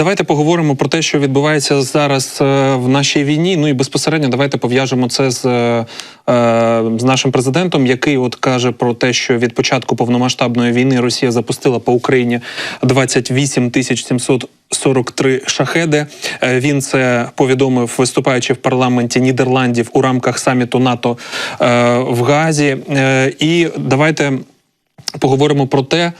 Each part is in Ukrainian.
давайте поговоримо про те, що відбувається зараз е, в нашій війні. Ну і безпосередньо давайте пов'яжемо це з, е, е, з нашим президентом, який от каже про те, що від початку повномасштабної війни Росія запустила по Україні 28 тисяч 743 шахеди. Е, Він це повідомив, виступаючи в парламенті Нідерландів у рамках саміту НАТО в Газі. І давайте поговоримо про те,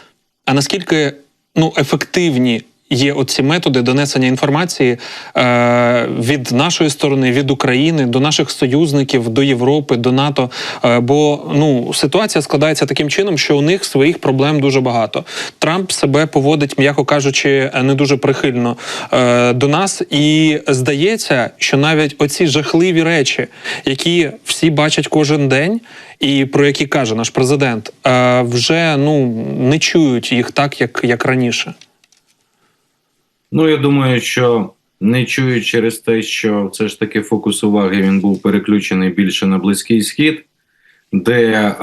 а наскільки ну ефективні є оці методи донесення інформації е, від нашої сторони, від України до наших союзників, до Європи, до НАТО. Е, бо ну ситуація складається таким чином, що у них своїх проблем дуже багато. Трамп себе поводить, м'яко кажучи, не дуже прихильно е, до нас, і здається, що навіть оці жахливі речі, які всі бачать кожен день, і про які каже наш президент, е, вже ну не чують їх так, як, як раніше. Ну, я думаю, що не чую через те, що все ж таки фокус уваги він був переключений більше на Близький Схід, де е,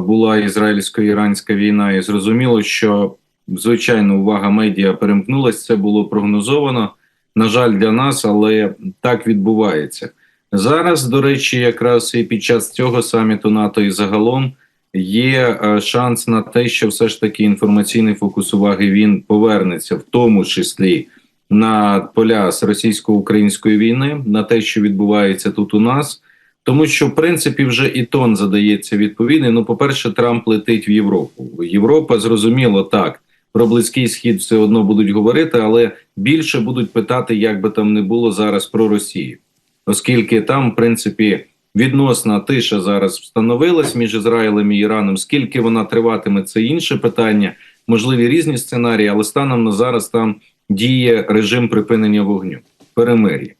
була ізраїльсько-іранська війна, і зрозуміло, що звичайно увага медіа перемкнулася. Це було прогнозовано. На жаль, для нас, але так відбувається зараз. До речі, якраз і під час цього саміту НАТО і загалом є е, шанс на те, що все ж таки інформаційний фокус уваги він повернеться, в тому числі на поля з російсько-української війни, на те, що відбувається тут у нас. Тому що в принципі вже і тон задається відповідний. Ну, по-перше, Трамп летить в Європу. Європа зрозуміло так. Про близький схід все одно будуть говорити, але більше будуть питати, як би там не було зараз про Росію, оскільки там, в принципі, відносна тиша зараз встановилась між Ізраїлем і Іраном. Скільки вона триватиме, це інше питання. Можливі різні сценарії, але станом на зараз там діє режим припинення вогню, перемир'я.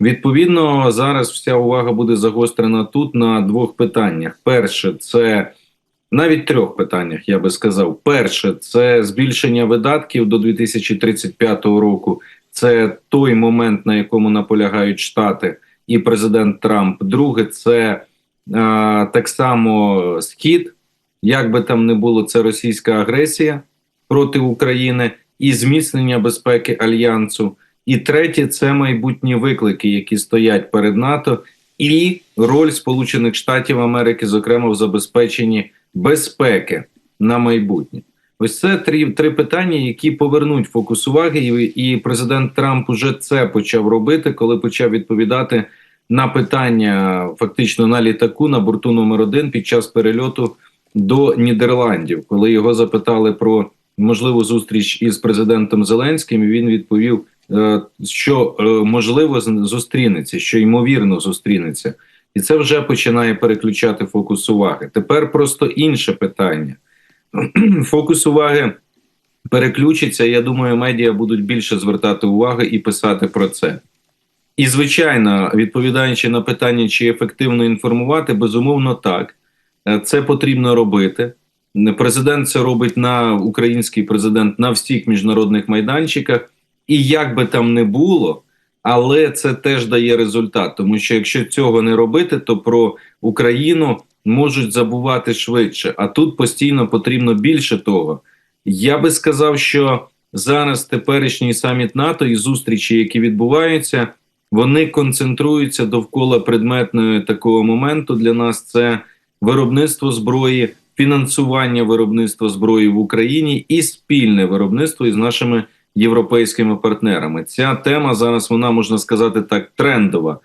Відповідно, зараз вся увага буде загострена тут на двох питаннях. Перше, це навіть трьох питаннях, я би сказав. Перше, це збільшення видатків до 2035 року. Це той момент, на якому наполягають Штати і президент Трамп. Друге, це е, так само схід, як би там не було, це російська агресія проти України і зміцнення безпеки альянсу. І третє це майбутні виклики, які стоять перед НАТО, і роль Сполучених Штатів Америки, зокрема в забезпеченні безпеки на майбутнє. Ось це три три питання, які повернуть фокус уваги, і, і президент Трамп уже це почав робити, коли почав відповідати на питання фактично на літаку на борту номер один під час перельоту до Нідерландів, коли його запитали про можливу зустріч із президентом Зеленським. Він відповів, е, що е, можливо зустрінеться, що ймовірно зустрінеться, і це вже починає переключати фокус уваги. Тепер просто інше питання. Фокус уваги переключиться. Я думаю, медіа будуть більше звертати увагу і писати про це. І, звичайно, відповідаючи на питання, чи ефективно інформувати, безумовно, так е, це потрібно робити. Президент це робить на український президент на всіх міжнародних майданчиках, і як би там не було, але це теж дає результат. Тому що якщо цього не робити, то про Україну можуть забувати швидше. А тут постійно потрібно більше того. Я би сказав, що зараз теперішній саміт НАТО і зустрічі, які відбуваються, вони концентруються довкола предметної такого моменту. Для нас це виробництво зброї, фінансування виробництва зброї в Україні і спільне виробництво із нашими європейськими партнерами. Ця тема зараз вона можна сказати так трендова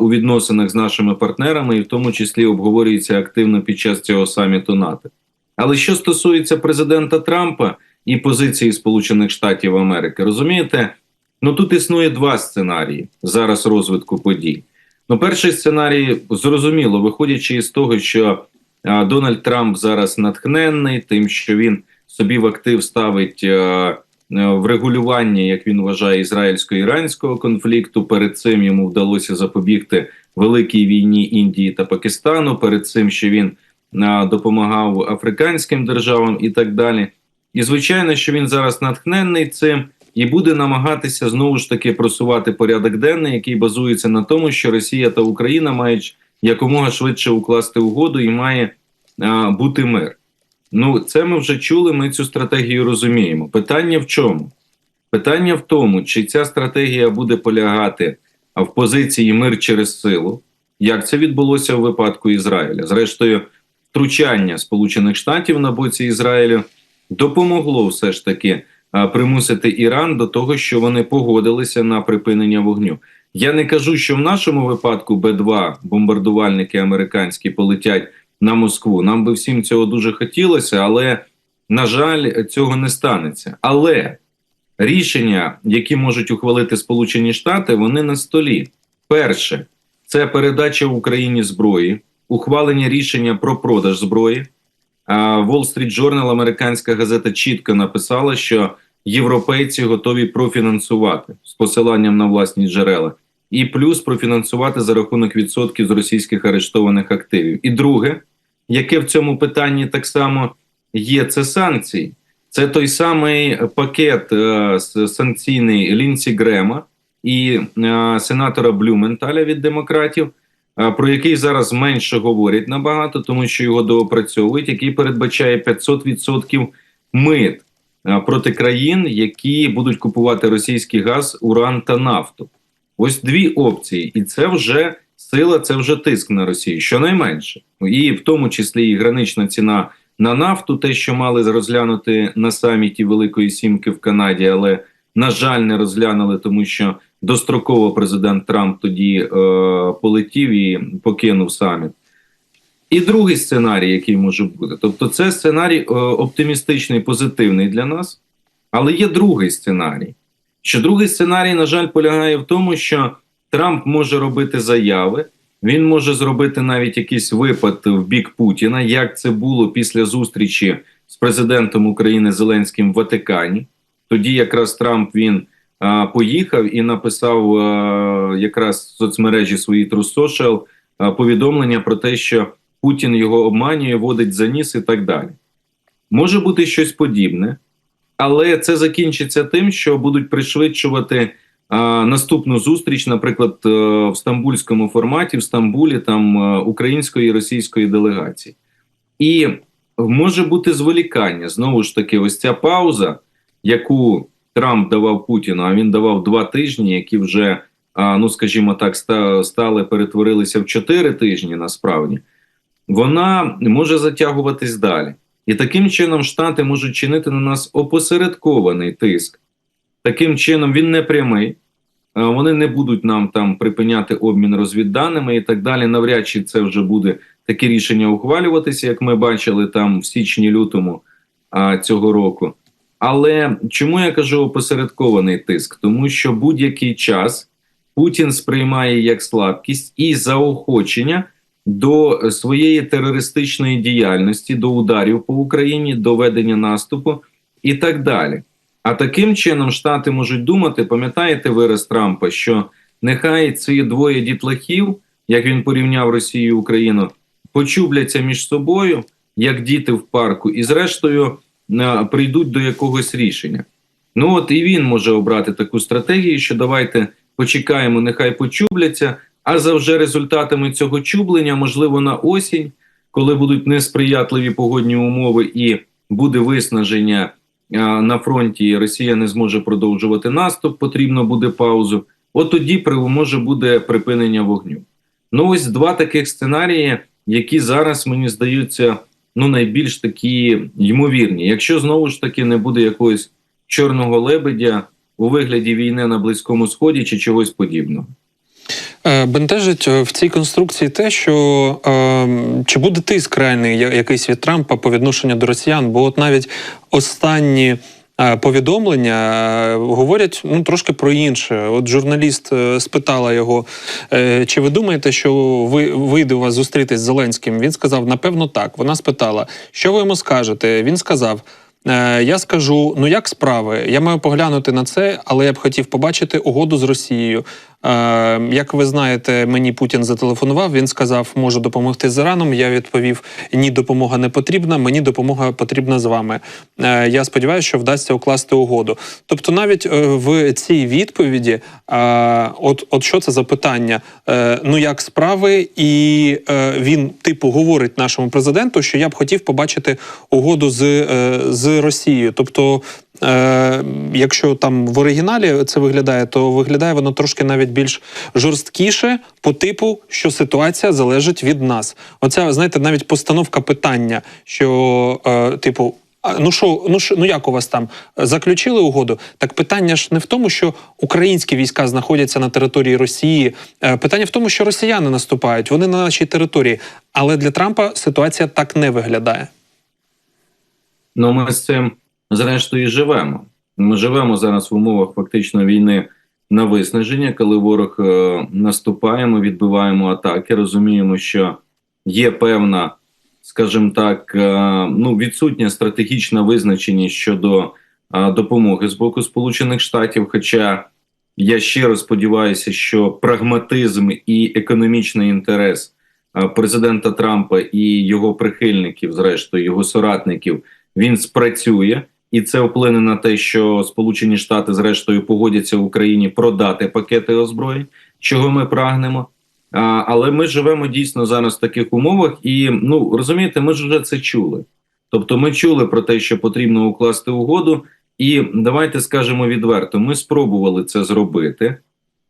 у відносинах з нашими партнерами, і в тому числі обговорюється активно під час цього саміту НАТО. Але що стосується президента Трампа і позиції Сполучених Штатів Америки, розумієте, ну тут існує два сценарії зараз розвитку подій. Ну, перший сценарій зрозуміло, виходячи із того, що Дональд Трамп зараз натхненний, тим, що він собі в актив ставить. Е, в регулюванні, як він вважає, ізраїльсько-іранського конфлікту. Перед цим йому вдалося запобігти великій війні Індії та Пакистану. Перед цим що він е, допомагав африканським державам і так далі. І звичайно, що він зараз натхненний цим і буде намагатися знову ж таки просувати порядок денний, який базується на тому, що Росія та Україна мають якомога швидше укласти угоду і має е, бути мир. Ну, це ми вже чули. Ми цю стратегію розуміємо. Питання в чому? Питання в тому, чи ця стратегія буде полягати в позиції мир через силу, як це відбулося в випадку Ізраїля. Зрештою, втручання Сполучених Штатів на боці Ізраїлю допомогло все ж таки примусити Іран до того, що вони погодилися на припинення вогню. Я не кажу, що в нашому випадку Б-2 бомбардувальники американські полетять на Москву. Нам би всім цього дуже хотілося, але на жаль, цього не станеться. Але рішення, які можуть ухвалити Сполучені Штати, вони на столі. Перше, це передача Україні зброї, ухвалення рішення про продаж зброї. Wall Street Journal, американська газета, чітко написала, що європейці готові профінансувати з посиланням на власні джерела, і плюс профінансувати за рахунок відсотків з російських арештованих активів. І друге, яке в цьому питанні так само є, це санкції. Це той самий пакет е, санкційний Лінсі Грема і е, сенатора Блюменталя від демократів, е, про який зараз менше говорять набагато, тому що його доопрацьовують, який передбачає 500% мит е, проти країн, які будуть купувати російський газ, уран та нафту. Ось дві опції, і це вже сила, це вже тиск на Росію, щонайменше, і в тому числі і гранична ціна на нафту, те, що мали розглянути на саміті Великої Сімки в Канаді, але на жаль, не розглянули, тому що достроково президент Трамп тоді е, полетів і покинув саміт. І другий сценарій, який може бути, тобто, це сценарій е, оптимістичний, позитивний для нас, але є другий сценарій. Що другий сценарій, на жаль, полягає в тому, що Трамп може робити заяви, він може зробити навіть якийсь випад в бік Путіна, як це було після зустрічі з президентом України Зеленським в Ватикані. Тоді якраз Трамп він а, поїхав і написав а, якраз в соцмережі свої а, повідомлення про те, що Путін його обманює, водить за ніс і так далі. Може бути щось подібне, але це закінчиться тим, що будуть пришвидшувати а, наступну зустріч, наприклад, е, в стамбульському форматі, в Стамбулі, там е, української і російської делегації. І може бути зволікання. Знову ж таки, ось ця пауза, яку Трамп давав Путіну, а він давав два тижні, які вже, ну скажімо так, стали, перетворилися в чотири тижні насправді, вона може затягуватись далі. І таким чином Штати можуть чинити на нас опосередкований тиск. Таким чином, він не прямий. Е, Вони не будуть нам там припиняти обмін розвідданими і так далі. Навряд чи це вже буде таке рішення ухвалюватися, як ми бачили там в січні-лютому цього року. Але чому я кажу опосередкований тиск? Тому що будь-який час Путін сприймає як слабкість і заохочення до своєї терористичної діяльності, до ударів по Україні, до ведення наступу і так далі. А таким чином Штати можуть думати, пам'ятаєте вираз Трампа, що нехай ці двоє дітлахів, як він порівняв Росію і Україну, почубляться між собою, як діти в парку, і зрештою е, прийдуть до якогось рішення. Ну от і він може обрати таку стратегію, що давайте почекаємо, нехай почубляться, а за вже результатами цього чублення, можливо, на осінь, коли будуть несприятливі погодні умови і буде виснаження на фронті, і Росія не зможе продовжувати наступ, потрібно буде паузу. От тоді може буде припинення вогню. Ну, ось два таких сценарії, які зараз мені здаються ну, найбільш такі ймовірні. Якщо знову ж таки не буде якогось чорного лебедя у вигляді війни на Близькому Сході чи чогось подібного. Е, Бентежить е, в цій конструкції те, що е, чи буде тиск реальний якийсь від Трампа по відношенню до росіян, бо от навіть останні е, повідомлення говорять ну трошки про інше. От журналіст спитала його, чи ви думаєте, що ви вийде у вас зустрітись з Зеленським? Він сказав, напевно, так. Вона спитала, що ви йому скажете? Він сказав. Я скажу, ну як справи? Я маю поглянути на це, але я б хотів побачити угоду з Росією. Е, Як ви знаєте, мені Путін зателефонував. Він сказав, можу допомогти з Іраном. Я відповів: ні, допомога не потрібна. Мені допомога потрібна з вами. Е, Я сподіваюся, що вдасться укласти угоду. Тобто, навіть е, в цій відповіді, от, от що це за питання? Ну як справи, і він типу говорить нашому президенту, що я б хотів побачити угоду з, з Росією. Тобто, Е, якщо там в оригіналі це виглядає, то виглядає воно трошки навіть більш жорсткіше по типу, що ситуація залежить від нас. Оця, знаєте, навіть постановка питання, що, е, типу. Ну що, ну що, ну як у вас там заключили угоду? Так питання ж не в тому, що українські війська знаходяться на території Росії. Е, Питання в тому, що росіяни наступають, вони на нашій території. Але для Трампа ситуація так не виглядає. Ну, ми з цим зрештою живемо. Ми живемо зараз в умовах фактично війни на виснаження, коли ворог е, наступає, ми відбиваємо атаки, розуміємо, що є певна, скажімо так, е, ну відсутня стратегічна визначеність щодо е, допомоги з боку Сполучених Штатів. Хоча я щиро сподіваюся, що прагматизм і економічний інтерес президента Трампа і його прихильників, зрештою його соратників, він спрацює, і це вплине на те, що Сполучені Штати зрештою погодяться Україні продати пакети озброєнь, чого ми прагнемо. Але ми живемо дійсно зараз в таких умовах, і ну розумієте, ми ж вже це чули. Тобто, ми чули про те, що потрібно укласти угоду, і давайте скажемо відверто: ми спробували це зробити,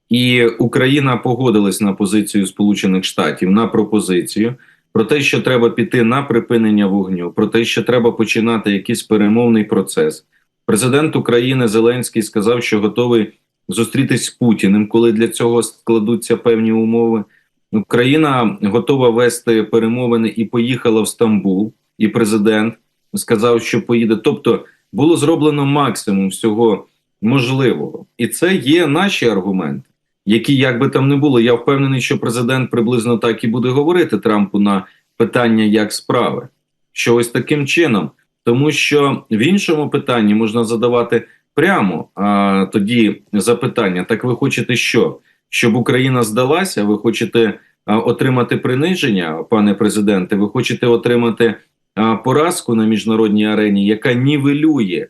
і Україна погодилась на позицію Сполучених Штатів на пропозицію про те, що треба піти на припинення вогню, про те, що треба починати якийсь перемовний процес. Президент України Зеленський сказав, що готовий зустрітись з Путіним, коли для цього складуться певні умови. Україна готова вести перемовини і поїхала в Стамбул, і президент сказав, що поїде. Тобто було зроблено максимум всього можливого, і це є наші аргументи які як би там не було, я впевнений, що президент приблизно так і буде говорити Трампу на питання як справи, що ось таким чином, тому що в іншому питанні можна задавати прямо а, тоді запитання: так ви хочете що? Щоб Україна здалася? Ви хочете а, отримати приниження, пане президенте? Ви хочете отримати а, поразку на міжнародній арені, яка нівелює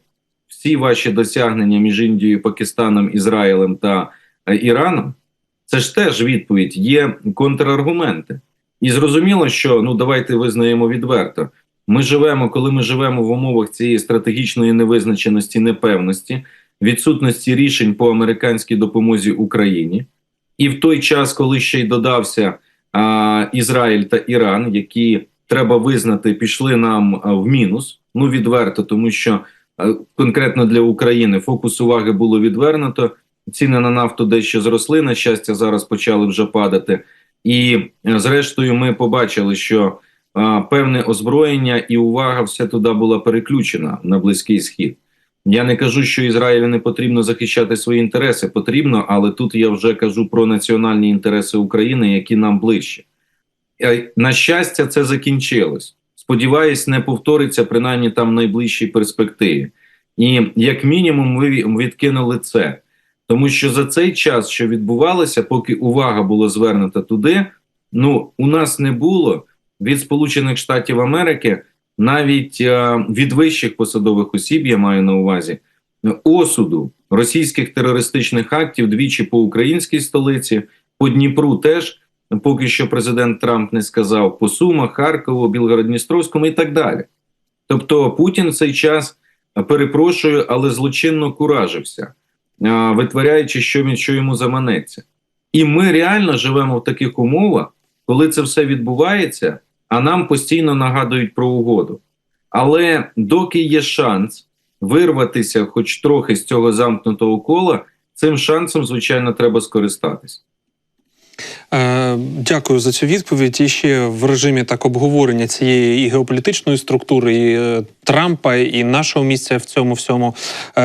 всі ваші досягнення між Індією, Пакистаном, Ізраїлем та Іраном, це ж теж відповідь, є контраргументи. І зрозуміло, що ну давайте визнаємо відверто. Ми живемо, коли ми живемо в умовах цієї стратегічної невизначеності, непевності, відсутності рішень по американській допомозі Україні, і в той час, коли ще й додався а, Ізраїль та Іран, які треба визнати, пішли нам в мінус. Ну відверто, тому що а, конкретно для України фокус уваги було відвернуто. Ціни на нафту дещо зросли. На щастя, зараз почали вже падати. І е, зрештою, ми побачили, що а, певне озброєння і увага вся туди була переключена на близький схід. Я не кажу, що Ізраїлю не потрібно захищати свої інтереси. Потрібно, але тут я вже кажу про національні інтереси України, які нам ближче. Е, На щастя, це закінчилось. Сподіваюсь, не повториться принаймні там в найближчій перспективі. І як мінімум, ми відкинули це. Тому що за цей час, що відбувалося, поки увага була звернута туди, ну у нас не було від Сполучених Штатів Америки, навіть е, від вищих посадових осіб, я маю на увазі, осуду російських терористичних актів двічі по українській столиці, по Дніпру теж поки що президент Трамп не сказав, по Сумах, Харкову, Білгород-Дністровському і так далі. Тобто Путін в цей час е, перепрошую, але злочинно куражився витворяючи, що він що йому заманеться. І ми реально живемо в таких умовах, коли це все відбувається, а нам постійно нагадують про угоду. Але доки є шанс вирватися, хоч трохи з цього замкнутого кола, цим шансом, звичайно, треба скористатись. Е, дякую за цю відповідь. І ще в режимі так обговорення цієї і геополітичної структури і е, Трампа і нашого місця в цьому всьому. Е,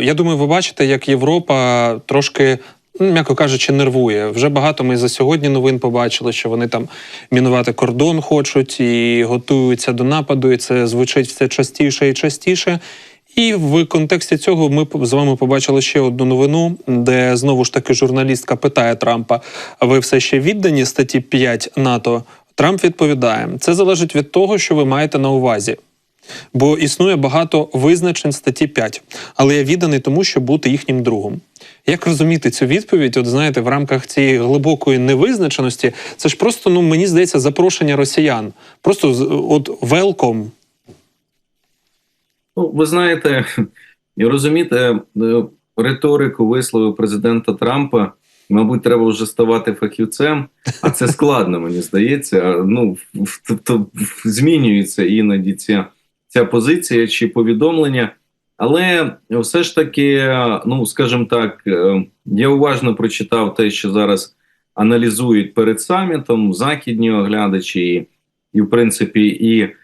я думаю, ви бачите, як Європа трошки. М'яко кажучи, нервує. Вже багато ми за сьогодні новин побачили, що вони там мінувати кордон хочуть і готуються до нападу. І це звучить все частіше і частіше. І в контексті цього ми з вами побачили ще одну новину, де знову ж таки журналістка питає Трампа: а ви все ще віддані статті 5 НАТО? Трамп відповідає: це залежить від того, що ви маєте на увазі. Бо існує багато визначень статті 5, але я відданий тому, щоб бути їхнім другом. Як розуміти цю відповідь? От знаєте, в рамках цієї глибокої невизначеності, це ж просто, ну мені здається, запрошення росіян. Просто от велком. Ну, ви знаєте, розумієте, е, риторику висловив президента Трампа. Мабуть, треба вже ставати фахівцем, а це складно, мені здається. Ну тобто змінюється іноді ця, ця позиція чи повідомлення. Але все ж таки, ну скажімо так, е, я уважно прочитав те, що зараз аналізують перед самітом західні оглядачі, і, і в принципі, і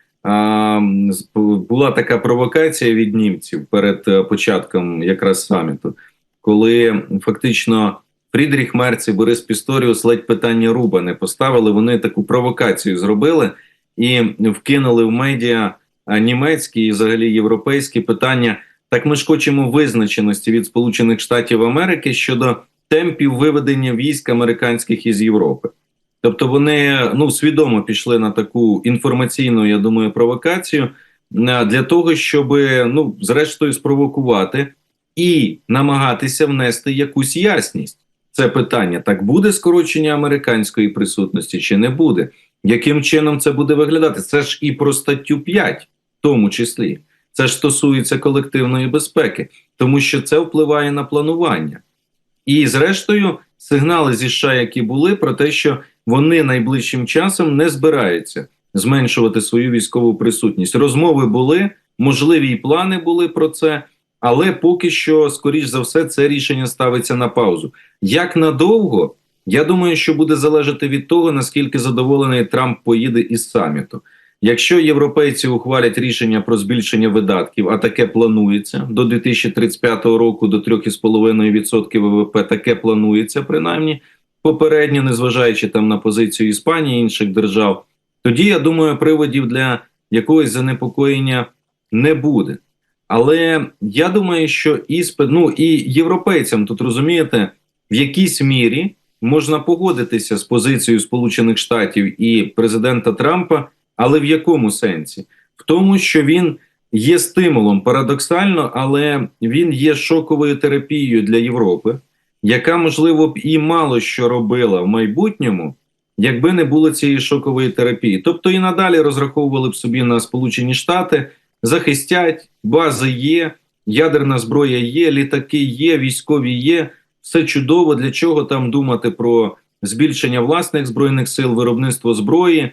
була така провокація від німців перед е, початком якраз саміту, коли фактично Фрідріх Мерц і Борис Пісторіус ледь питання Руба не поставили. Вони таку провокацію зробили і вкинули в медіа німецькі і взагалі європейські питання. Так ми ж хочемо визначеності від Сполучених Штатів Америки щодо темпів виведення військ американських із Європи. Тобто вони ну свідомо пішли на таку інформаційну, я думаю, провокацію е, для того, щоб ну зрештою спровокувати і намагатися внести якусь ясність. Це питання: так буде скорочення американської присутності чи не буде? Яким чином це буде виглядати? Це ж і про статтю 5, в тому числі. Це ж стосується колективної безпеки, тому що це впливає на планування. І, зрештою, сигнали зі США, які були, про те, що вони найближчим часом не збираються зменшувати свою військову присутність. Розмови були, можливі і плани були про це, але поки що, скоріш за все, це рішення ставиться на паузу. Як надовго? Я думаю, що буде залежати від того, наскільки задоволений Трамп поїде із саміту. Якщо європейці ухвалять рішення про збільшення видатків, а таке планується до 2035 року до 3,5% ВВП, таке планується принаймні попередньо, незважаючи там на позицію Іспанії і інших держав, тоді я думаю, приводів для якогось занепокоєння не буде. Але я думаю, що іспит, ну і європейцям тут розумієте, в якійсь мірі можна погодитися з позицією Сполучених Штатів і президента Трампа, але в якому сенсі? В тому, що він є стимулом парадоксально, але він є шоковою терапією для Європи, яка можливо б і мало що робила в майбутньому, якби не було цієї шокової терапії. Тобто і надалі розраховували б собі на Сполучені Штати, захистять, бази є, ядерна зброя є, літаки є, військові є. Все чудово. Для чого там думати про збільшення власних збройних сил, виробництво зброї, е,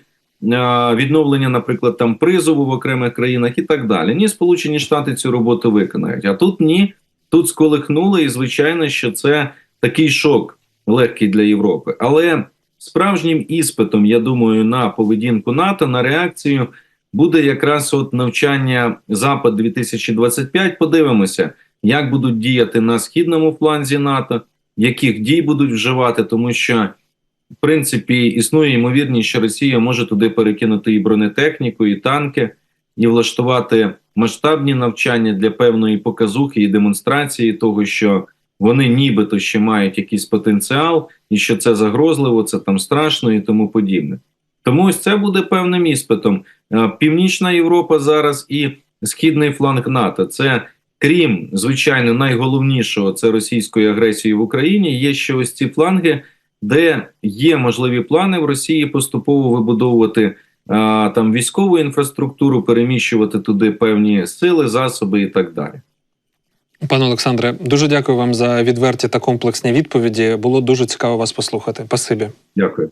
відновлення, наприклад, там призову в окремих країнах і так далі. Ні, Сполучені Штати цю роботу виконають. А тут ні, тут сколихнули, і звичайно, що це такий шок легкий для Європи. Але справжнім іспитом, я думаю, на поведінку НАТО, на реакцію буде якраз от навчання Запад 2025. Подивимося, як будуть діяти на східному фланзі НАТО, яких дій будуть вживати, тому що. В принципі, існує ймовірність, що Росія може туди перекинути і бронетехніку, і танки, і влаштувати масштабні навчання для певної показухи і демонстрації того, що вони нібито ще мають якийсь потенціал, і що це загрозливо, це там страшно і тому подібне. Тому ось це буде певним іспитом. Е, Північна Європа зараз і східний фланг НАТО. Це крім звичайно найголовнішого це російської агресії в Україні. Є ще ось ці фланги, де є можливі плани в Росії поступово вибудовувати там військову інфраструктуру, переміщувати туди певні сили, засоби і так далі. Пане Олександре, дуже дякую вам за відверті та комплексні відповіді. Було дуже цікаво вас послухати. Спасибі. Дякую.